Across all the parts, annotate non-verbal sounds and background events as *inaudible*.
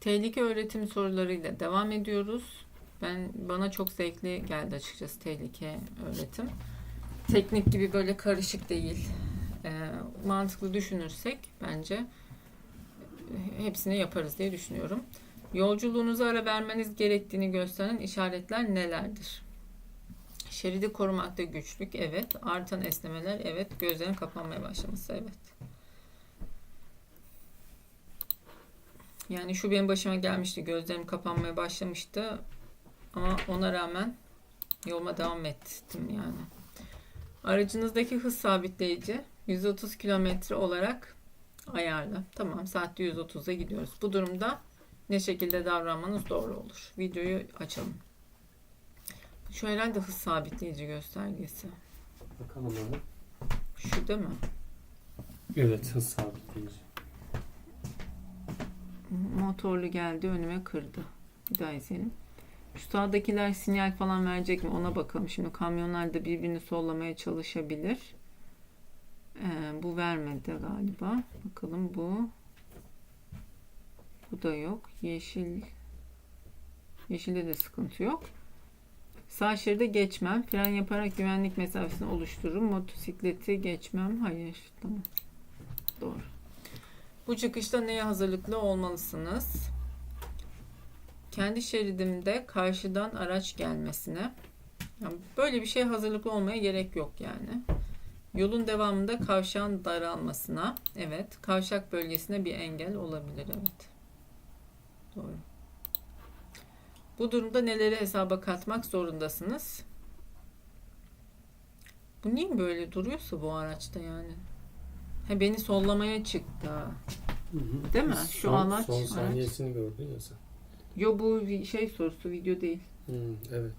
Tehlike öğretim sorularıyla devam ediyoruz. Ben bana çok zevkli geldi açıkçası tehlike öğretim. Teknik gibi böyle karışık değil. Ee, mantıklı düşünürsek bence hepsini yaparız diye düşünüyorum. Yolculuğunuza ara vermeniz gerektiğini gösteren işaretler nelerdir? Şeridi korumakta güçlük, evet. Artan esnemeler, evet. Gözlerin kapanmaya başlaması, evet. Yani şu benim başıma gelmişti. Gözlerim kapanmaya başlamıştı. Ama ona rağmen yoluma devam ettim yani. Aracınızdaki hız sabitleyici 130 kilometre olarak ayarlı. Tamam saatte 130'a gidiyoruz. Bu durumda ne şekilde davranmanız doğru olur. Videoyu açalım. Şu herhalde hız sabitleyici göstergesi. Bakalım abi. Şu değil mi? Evet hız sabitleyici. Motorlu geldi önüme kırdı. Bir daha izleyelim. Şu sinyal falan verecek mi ona bakalım. Şimdi kamyonlar da birbirini sollamaya çalışabilir. Ee, bu vermedi galiba. Bakalım bu. Bu da yok. Yeşil. Yeşilde de sıkıntı yok. Sağ şeride geçmem. Fren yaparak güvenlik mesafesini oluştururum. Motosikleti geçmem. Hayır. Tamam. Doğru. Bu çıkışta neye hazırlıklı olmalısınız? Kendi şeridimde karşıdan araç gelmesine. Yani böyle bir şey hazırlıklı olmaya gerek yok yani. Yolun devamında kavşağın daralmasına. Evet. Kavşak bölgesine bir engel olabilir. Evet. Doğru. Bu durumda neleri hesaba katmak zorundasınız? Bu niye böyle duruyorsa bu araçta yani? He beni sollamaya çıktı. Hı hı. Değil mi? Şu son, amaç- Son saniyesini gördün ya sen. Yo bu şey sorusu video değil. Hı, evet.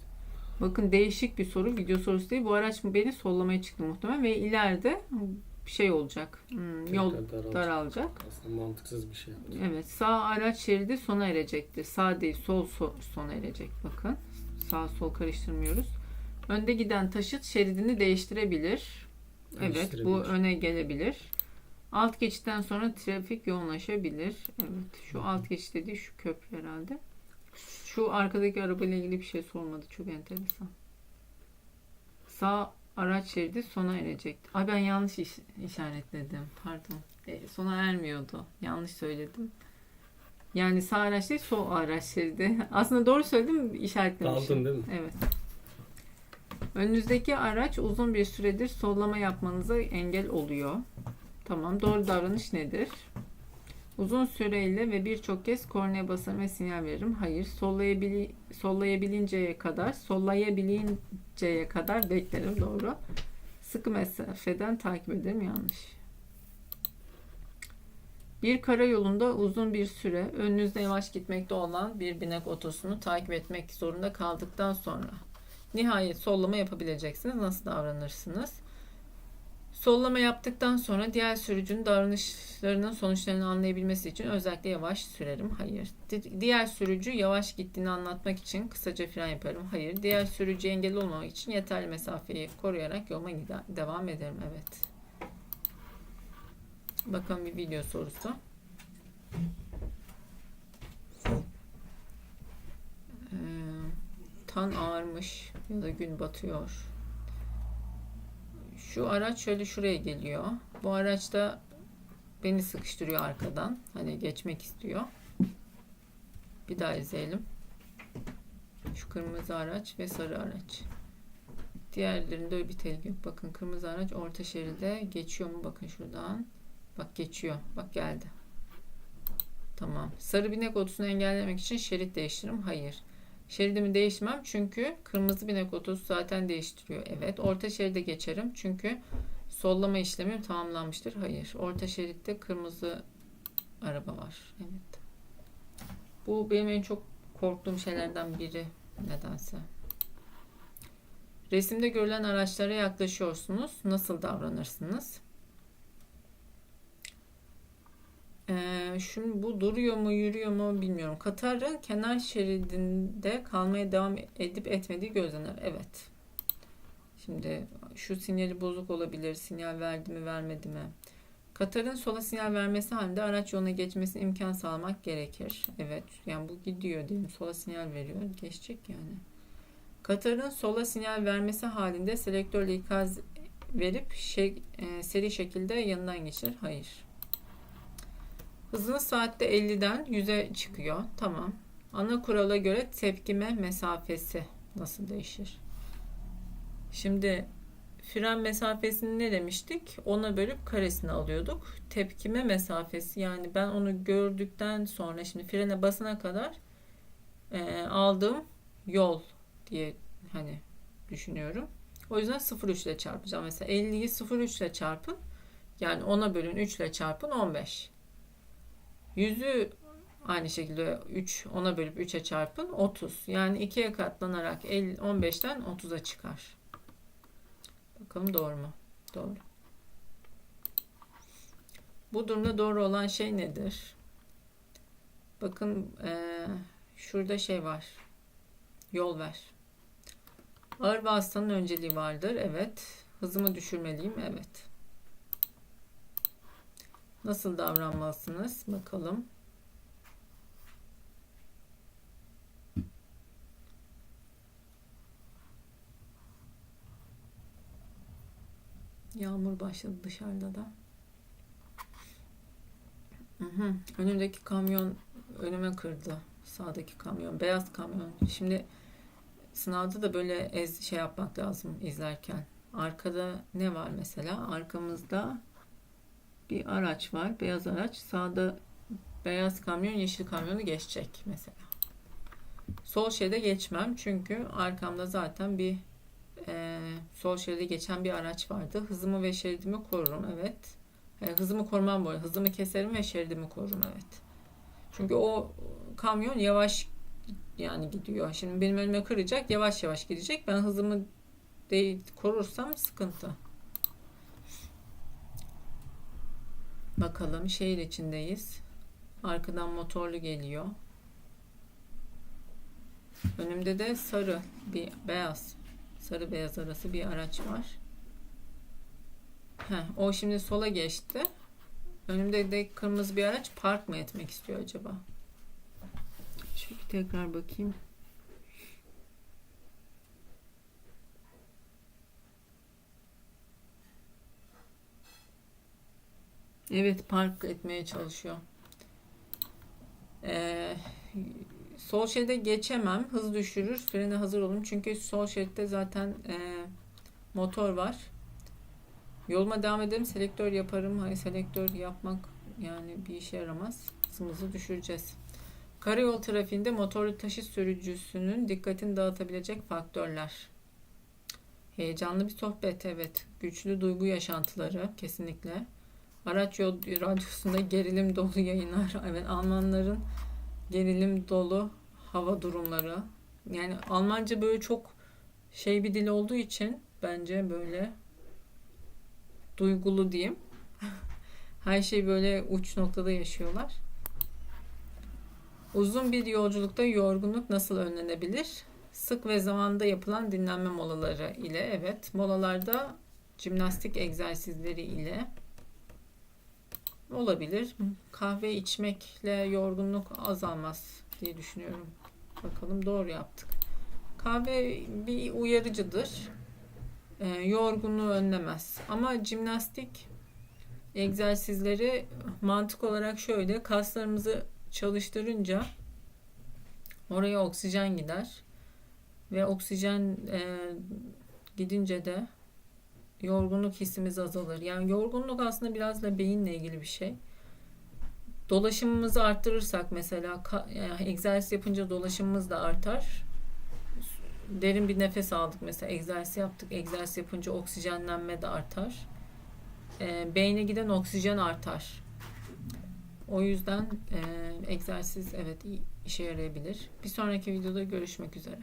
Bakın değişik bir soru video sorusu değil. Bu araç mı beni sollamaya çıktı muhtemelen ve ileride bir şey olacak. Hmm, yol daralacak. daralacak. Aslında mantıksız bir şey yaptı. Evet sağ araç şeridi sona erecektir. Sağ değil sol so- sona erecek bakın. Sağ sol karıştırmıyoruz. Önde giden taşıt şeridini değiştirebilir. Evet bu Değiştirebilir. öne gelebilir. Alt geçitten sonra trafik yoğunlaşabilir. Evet şu alt geçit dediği şu köprü herhalde. Şu arkadaki arabayla ilgili bir şey sormadı. Çok enteresan. Sağ araç şeridi sona erecekti. Ay ben yanlış iş- işaretledim. Pardon. E, sona ermiyordu. Yanlış söyledim. Yani sağ araç değil sol araç şeridi. *laughs* Aslında doğru söyledim işaretlemişim. Daldın değil mi? Evet. Önünüzdeki araç uzun bir süredir sollama yapmanıza engel oluyor. Tamam. Doğru davranış nedir? Uzun süreyle ve birçok kez kornaya basarım ve sinyal veririm. Hayır. Sollayabili sollayabilinceye kadar, sollayabilinceye kadar beklerim. Doğru. Sıkı mesafeden takip ederim. Yanlış. Bir karayolunda uzun bir süre önünüzde yavaş gitmekte olan bir binek otosunu takip etmek zorunda kaldıktan sonra nihayet sollama yapabileceksiniz. Nasıl davranırsınız? Sollama yaptıktan sonra diğer sürücünün davranışlarının sonuçlarını anlayabilmesi için özellikle yavaş sürerim. Hayır. Di- Diğer sürücü yavaş gittiğini anlatmak için kısaca fren yaparım. Hayır. Diğer sürücü engel olmamak için yeterli mesafeyi koruyarak yoluma gider, devam ederim. Evet. Bakalım bir video sorusu. Ee, tan ağarmış ya da gün batıyor. Şu araç şöyle şuraya geliyor. Bu araç da beni sıkıştırıyor arkadan. Hani geçmek istiyor. Bir daha izleyelim. Şu kırmızı araç ve sarı araç. Diğerlerinde öyle bir tehlike yok. Bakın kırmızı araç orta şeride geçiyor mu? Bakın şuradan. Bak geçiyor. Bak geldi. Tamam. Sarı binek otosunu engellemek için şerit değiştiririm. Hayır. Şeridimi değiştirmem çünkü kırmızı binek otosu zaten değiştiriyor. Evet. Orta şeride geçerim çünkü sollama işlemi tamamlanmıştır. Hayır. Orta şeritte kırmızı araba var. Evet. Bu benim en çok korktuğum şeylerden biri nedense. Resimde görülen araçlara yaklaşıyorsunuz. Nasıl davranırsınız? Ee, şimdi bu duruyor mu yürüyor mu bilmiyorum. Katar'ın kenar şeridinde kalmaya devam edip etmediği gözlenir. Evet. Şimdi şu sinyali bozuk olabilir. Sinyal verdi mi vermedi mi? Katarın sola sinyal vermesi halinde araç yoluna geçmesine imkan sağlamak gerekir. Evet, yani bu gidiyor diyelim. Sola sinyal veriyor. Geçecek yani. Katarın sola sinyal vermesi halinde selektörle ikaz verip şey, e, seri şekilde yanından geçir. Hayır. Hızınız saatte 50'den 100'e çıkıyor. Tamam. Ana kurala göre tepkime mesafesi nasıl değişir? Şimdi fren mesafesini ne demiştik? Ona bölüp karesini alıyorduk. Tepkime mesafesi yani ben onu gördükten sonra şimdi frene basana kadar e, aldığım yol diye hani düşünüyorum. O yüzden 0,3 ile çarpacağım. Mesela 50'yi 0,3 ile çarpın. Yani 10'a bölün 3 ile çarpın 15. 100'ü aynı şekilde 3 10'a bölüp 3'e çarpın 30. Yani 2'ye katlanarak 50, 15'ten 30'a çıkar. Bakalım doğru mu? Doğru. Bu durumda doğru olan şey nedir? Bakın eee, şurada şey var. Yol ver. Ağır vasıtanın önceliği vardır. Evet. Hızımı düşürmeliyim. Evet. Nasıl davranmalısınız? Bakalım. Yağmur başladı dışarıda da. Hı hı. Önümdeki kamyon önüme kırdı. Sağdaki kamyon, beyaz kamyon. Şimdi sınavda da böyle ez şey yapmak lazım izlerken. Arkada ne var mesela? Arkamızda bir araç var, beyaz araç. Sağda beyaz kamyon, yeşil kamyonu geçecek mesela. Sol şeride geçmem çünkü arkamda zaten bir e, sol şeride geçen bir araç vardı. Hızımı ve şeridimi korurum evet. E, hızımı korumam bu arada. Hızımı keserim ve şeridimi korurum evet. Çünkü o kamyon yavaş yani gidiyor. Şimdi benim önüme kıracak yavaş yavaş gidecek. Ben hızımı değil korursam sıkıntı. Bakalım şehir içindeyiz. Arkadan motorlu geliyor. Önümde de sarı bir beyaz sarı beyaz arası bir araç var. Heh, o şimdi sola geçti. Önümde de kırmızı bir araç park mı etmek istiyor acaba? Şöyle tekrar bakayım. Evet park etmeye çalışıyor. Ee, sol şeride geçemem. Hız düşürür. Frene hazır olun. Çünkü sol şeritte zaten e, motor var. Yoluma devam ederim. Selektör yaparım. Hayır selektör yapmak yani bir işe yaramaz. Hızımızı düşüreceğiz. Karayol trafiğinde motorlu taşıt sürücüsünün dikkatini dağıtabilecek faktörler. Heyecanlı bir sohbet evet. Güçlü duygu yaşantıları kesinlikle. Araç yol radyosunda gerilim dolu yayınlar. Evet Almanların gerilim dolu hava durumları. Yani Almanca böyle çok şey bir dil olduğu için bence böyle duygulu diyeyim. *laughs* Her şey böyle uç noktada yaşıyorlar. Uzun bir yolculukta yorgunluk nasıl önlenebilir? Sık ve zamanda yapılan dinlenme molaları ile evet. Molalarda jimnastik egzersizleri ile olabilir. Kahve içmekle yorgunluk azalmaz diye düşünüyorum. Bakalım doğru yaptık. Kahve bir uyarıcıdır. Ee, yorgunluğu önlemez. Ama jimnastik egzersizleri mantık olarak şöyle kaslarımızı çalıştırınca oraya oksijen gider ve oksijen e, gidince de yorgunluk hissimiz azalır. Yani yorgunluk aslında biraz da beyinle ilgili bir şey. Dolaşımımızı arttırırsak mesela yani egzersiz yapınca dolaşımımız da artar. Derin bir nefes aldık mesela egzersiz yaptık. Egzersiz yapınca oksijenlenme de artar. E, beyne giden oksijen artar. O yüzden e, egzersiz evet işe yarayabilir. Bir sonraki videoda görüşmek üzere.